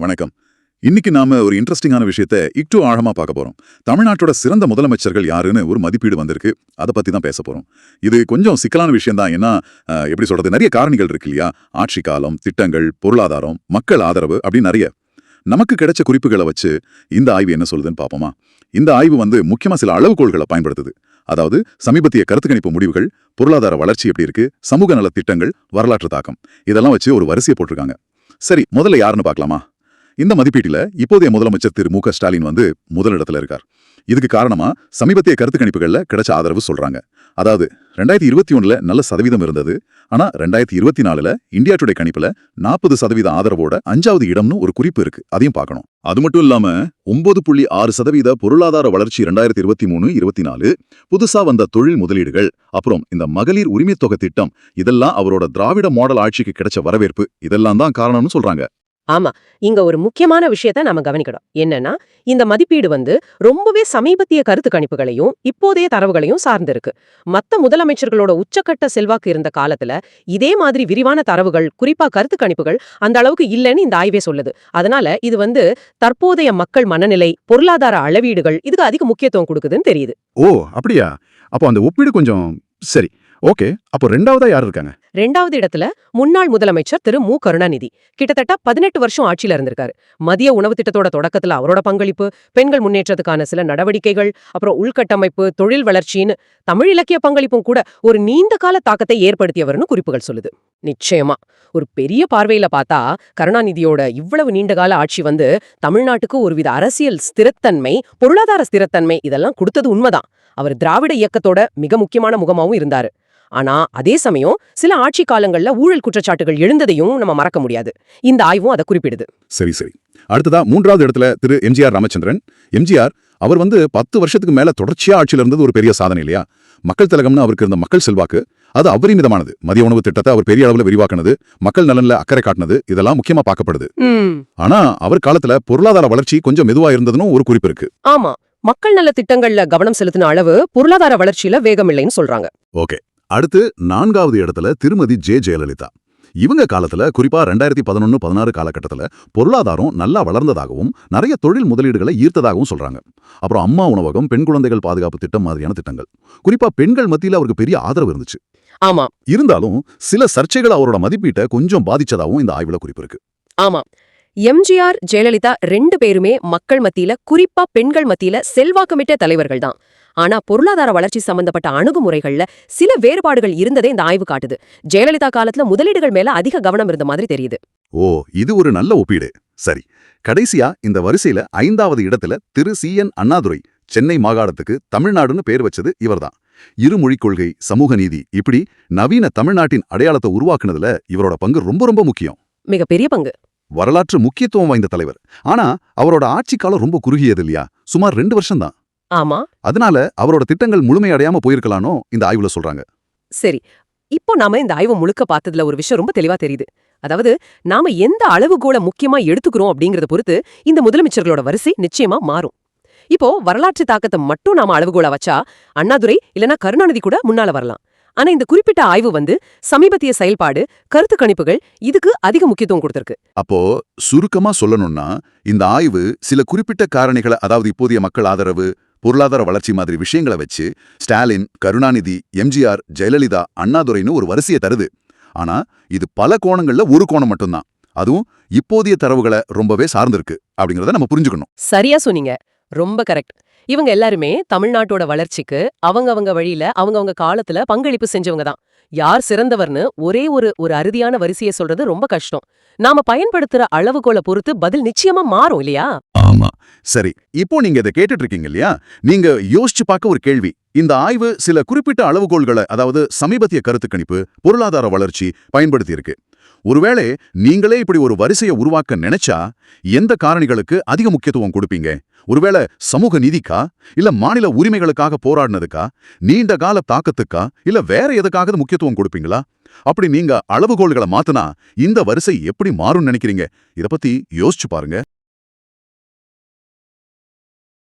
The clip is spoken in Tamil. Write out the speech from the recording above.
வணக்கம். இன்னைக்கு நாம ஒரு இன்ட்ரெஸ்டிங்கான விஷயத்த இக்டு ஆழமா பார்க்க போறோம். தமிழ்நாட்டோட சிறந்த முதலமைச்சர்கள் யாருன்னு ஒரு மதிப்பீடு வந்திருக்கு. அதை பத்தி தான் பேச போறோம். இது கொஞ்சம் சிக்கலான விஷயம் தான். ஏன்னா எப்படி சொல்றது நிறைய காரணிகள் இருக்கு இல்லையா? ஆட்சி காலம் திட்டங்கள் பொருளாதாரம் மக்கள் ஆதரவு அப்படி நிறைய. நமக்கு கிடைச்ச குறிப்புகளை வச்சு இந்த ஆய்வு என்ன சொல்லுதுன்னு பார்ப்போமா? இந்த ஆய்வு வந்து முக்கியமா சில அளவுகோள்களை பயன்படுத்துது. அதாவது சமீபத்திய கருத்து கணிப்பு முடிவுகள் பொருளாதார வளர்ச்சி எப்படி இருக்கு சமூக நல திட்டங்கள் வரலாற்று தாக்கம். இதெல்லாம் வச்சு ஒரு வரிசையை போட்டிருக்காங்க. சரி முதல்ல யாருன்னு பார்க்கலாமா? இந்த மதிப்பீட்டில் இப்போதைய முதலமைச்சர் திரு மு க ஸ்டாலின் வந்து முதலிடத்துல இருக்கார். இதுக்கு காரணமா சமீபத்திய கருத்து கணிப்புகள்ல கிடைச்ச ஆதரவு சொல்றாங்க. அதாவது ரெண்டாயிரத்தி இருபத்தி ஒண்ணுல நல்ல சதவீதம் இருந்தது. ஆனா ரெண்டாயிரத்தி இருபத்தி நாலுல இந்தியா டுடே கணிப்புல நாற்பது சதவீத ஆதரவோட அஞ்சாவது இடம்னு ஒரு குறிப்பு இருக்கு. அதையும் பார்க்கணும். அது மட்டும் இல்லாம ஒன்பது புள்ளி ஆறு சதவீத பொருளாதார வளர்ச்சி ரெண்டாயிரத்தி இருபத்தி மூணு இருபத்தி நாலு புதுசா வந்த தொழில் முதலீடுகள் அப்புறம் இந்த மகளிர் உரிமை தொகை திட்டம் இதெல்லாம் அவரோட திராவிட மாடல் ஆட்சிக்கு கிடைச்ச வரவேற்பு இதெல்லாம் தான் காரணம்னு சொல்றாங்க. ஆமா இங்க ஒரு முக்கியமான விஷயத்த நாம கவனிக்கணும். என்னன்னா இந்த மதிப்பீடு வந்து ரொம்பவே சமீபத்திய கருத்து கணிப்புகளையும் இப்போதைய தரவுகளையும் சார்ந்திருக்கு. மத்த முதலமைச்சர்களோட உச்சக்கட்ட செல்வாக்கு இருந்த காலத்துல இதே மாதிரி விரிவான தரவுகள் குறிப்பா கருத்து கணிப்புகள் அந்த அளவுக்கு இல்லைன்னு இந்த ஆய்வே சொல்லுது. அதனால இது வந்து தற்போதைய மக்கள் மனநிலை பொருளாதார அளவீடுகள் இதுக்கு அதிக முக்கியத்துவம் கொடுக்குதுன்னு தெரியுது. ஓ அப்படியா? அப்போ அந்த ஒப்பீடு கொஞ்சம் சரி. ஓகே அப்போ ரெண்டாவதா யார் இருக்காங்க? ரெண்டாவது இடத்துல முன்னாள் முதலமைச்சர் திரு மு. கருணாநிதி. கிட்டத்தட்ட பதினெட்டு வருஷம் ஆட்சியில இருந்திருக்காரு. மதிய உணவு திட்டத்தோட தொடக்கத்துல அவரோட பங்களிப்பு பெண்கள் முன்னேற்றத்துக்கான சில நடவடிக்கைகள் அப்புறம் உள்கட்டமைப்பு தொழில் வளர்ச்சின்னு தமிழ் இலக்கிய பங்களிப்பும் கூட ஒரு நீண்ட கால தாக்கத்தை ஏற்படுத்தியவர்னு குறிப்புகள் சொல்லுது. நிச்சயமா. ஒரு பெரிய பார்வையில பார்த்தா கருணாநிதியோட இவ்வளவு நீண்ட கால ஆட்சி வந்து தமிழ்நாட்டுக்கு ஒருவித அரசியல் ஸ்திரத்தன்மை பொருளாதார ஸ்திரத்தன்மை இதெல்லாம் கொடுத்தது உண்மைதான். அவர் திராவிட இயக்கத்தோட மிக முக்கியமான முகமாவும் இருந்தாரு. ஆனா அதே சமயம் சில ஆட்சி காலங்கள்ல ஊழல் குற்றச்சாட்டுகள் எழுந்ததையும் நம்ம மறக்க முடியாது. இந்த ஆய்வும் அதை குறிப்பிடுது. சரி சரி. அடுத்ததா மூன்றாவது இடத்துல திரு எம்ஜிஆர் ராமச்சந்திரன். எம்ஜிஆர் அவர் வந்து பத்து வருஷத்துக்கு மேல தொடர்ச்சியா ஆட்சியில இருந்தது ஒரு பெரிய சாதனை இல்லையா? மக்கள் திலகம்னு அவருக்கு இருந்த மக்கள் செல்வாக்கு அது அபரிமிதமானது மதிய உணவு திட்டத்தை அவர் பெரிய அளவுல விரிவாக்குனது மக்கள் நலன்ல அக்கறை காட்டினது இதெல்லாம் முக்கியமா பார்க்கப்படுது. ஆனா அவர் காலத்துல பொருளாதார வளர்ச்சி கொஞ்சம் மெதுவா இருந்ததுன்னு ஒரு குறிப்பு இருக்கு. ஆமா. மக்கள் நல திட்டங்கள்ல கவனம் செலுத்தின அளவு பொருளாதார வளர்ச்சியில வேகமில்லைன்னு சொல்றாங்க. ஓகே. அடுத்து நான்காவது இடத்துல திருமதி ஜே ஜெயலலிதா. இவங்க காலத்துல குறிப்பா ரெண்டாயிரத்தி பதினொன்னு பதினாறு காலகட்டத்துல பொருளாதாரம் நல்லா வளர்ந்ததாகவும் நிறைய தொழில் முதலீடுகளை ஈர்த்ததாகவும் சொல்றாங்க. அப்புறம் அம்மா உணவகம் பெண் குழந்தைகள் பாதுகாப்பு திட்டம் மாதிரியான திட்டங்கள். குறிப்பா பெண்கள் மத்தியில அவருக்கு பெரிய ஆதரவு இருந்துச்சு. ஆமா. இருந்தாலும் சில சர்ச்சைகள் அவரோட மதிப்பீட்டை கொஞ்சம் பாதிச்சதாகவும் இந்த ஆய்வுல குறிப்பு இருக்கு. ஆமா. எம்ஜிஆர் ஜெயலலிதா ரெண்டு பேருமே மக்கள் மத்தியில குறிப்பா பெண்கள் மத்தியில செல்வாக்குமிட்ட தலைவர்கள் தான் ஆனா பொருளாதார வளர்ச்சி சம்பந்தப்பட்ட அணுகுமுறைகள்ல சில வேறுபாடுகள் இருந்ததே இந்த ஆய்வு காட்டுது. ஜெயலலிதா காலத்துல முதலீடுகள் மேல அதிக கவனம் இருந்த மாதிரி தெரியுது. ஓ இது ஒரு நல்ல ஒப்பீடு. சரி கடைசியா இந்த வரிசையில ஐந்தாவது இடத்துல திரு சி. என். அண்ணாதுரை சென்னை மாகாணத்துக்கு தமிழ்நாடுன்னு பேர் வச்சது இவர்தான். இருமொழிக் கொள்கை சமூக நீதி இப்படி நவீன தமிழ்நாட்டின் அடையாளத்தை உருவாக்குனதுல இவரோட பங்கு ரொம்ப ரொம்ப முக்கியம். மிகப்பெரிய பங்கு. வரலாற்று முக்கியத்துவம் வாய்ந்த தலைவர். ஆனா அவரோட ஆட்சி காலம் ரொம்ப குறுகியது இல்லையா? சுமார் ரெண்டு வருஷம்தான். ஆமா. அதனால அவரோட திட்டங்கள் முழுமையடையாம போயிருக்கலானோ இந்த ஆய்வுல சொல்றாங்க. சரி. இப்போ நாம இந்த ஆய்வு முழுக்க பார்த்ததுல ஒரு விஷயம் ரொம்ப தெளிவா தெரியுது. அதாவது நாம எந்த அளவுகோலை முக்கியமா எடுத்துக்கிறோம் அப்படிங்கறத பொறுத்து இந்த முதலமைச்சர்களோட வரிசை நிச்சயமா மாறும். இப்போ வரலாற்று தாக்கத்தை மட்டும் நாம அளவுகோலா வச்சா அண்ணாதுரை இல்லனா கருணாநிதி கூட முன்னால வரலாம். ஆனா இந்த குறிப்பிட்ட ஆய்வு வந்து சமீபத்திய செயல்பாடு கருத்து கணிப்புகள் இதுக்கு அதிக முக்கியத்துவம் கொடுத்திருக்கு. அப்போ சுருக்கமா சொல்லணும்னா இந்த ஆய்வு சில குறிப்பிட்ட காரணிகளை அதாவது இப்போதைய மக்கள் ஆதரவு பொருளாதார வளர்ச்சி மாதிரி விஷயங்களை வச்சு ஸ்டாலின் கருணாநிதி எம்ஜிஆர் ஜெயலலிதா அண்ணாதுரைன்னு ஒரு வரிசையை தருது. ஆனா இது பல கோணங்கள்ல ஒரு கோணம் மட்டும்தான். அதுவும் இப்போதைய தரவுகளை ரொம்பவே சார்ந்திருக்கு அப்படிங்கறத நம்ம புரிஞ்சுக்கணும். சரியா சொன்னீங்க. ரொம்ப கரெக்ட் இவங்க எல்லாருமே தமிழ்நாட்டோட வளர்ச்சிக்கு அவங்கவங்க வழியில அவங்கவங்க காலத்துல பங்களிப்பு செஞ்சவங்க தான். யார் சிறந்தவர்னு ஒரே ஒரு ஒரு அறுதியான வரிசையை சொல்றது ரொம்ப கஷ்டம். நாம பயன்படுத்துற அளவுகோலை பொறுத்து பதில் நிச்சயமா மாறும் இல்லையா? ஆமா. சரி இப்போ நீங்க இதை கேட்டுட்டு இருக்கீங்க இல்லையா? நீங்க யோசிச்சு பார்க்க ஒரு கேள்வி. இந்த ஆய்வு சில குறிப்பிட்ட அளவுகோள்களை அதாவது சமீபத்திய கருத்து கணிப்பு பொருளாதார வளர்ச்சி பயன்படுத்தி இருக்கு ஒருவேளை நீங்களே இப்படி ஒரு வரிசையை உருவாக்க நினைச்சா எந்த காரணிகளுக்கு அதிக முக்கியத்துவம் கொடுப்பீங்க? ஒருவேளை சமூக நீதிக்கா? இல்ல மாநில உரிமைகளுக்காக போராடினதுக்கா? நீண்ட கால தாக்கத்துக்கா? இல்ல வேற எதுக்காக முக்கியத்துவம் கொடுப்பீங்களா? அப்படி நீங்க அளவுகோள்களை மாத்துனா இந்த வரிசை எப்படி மாறும்னு நினைக்கிறீங்க? இத பத்தி யோசிச்சு பாருங்க.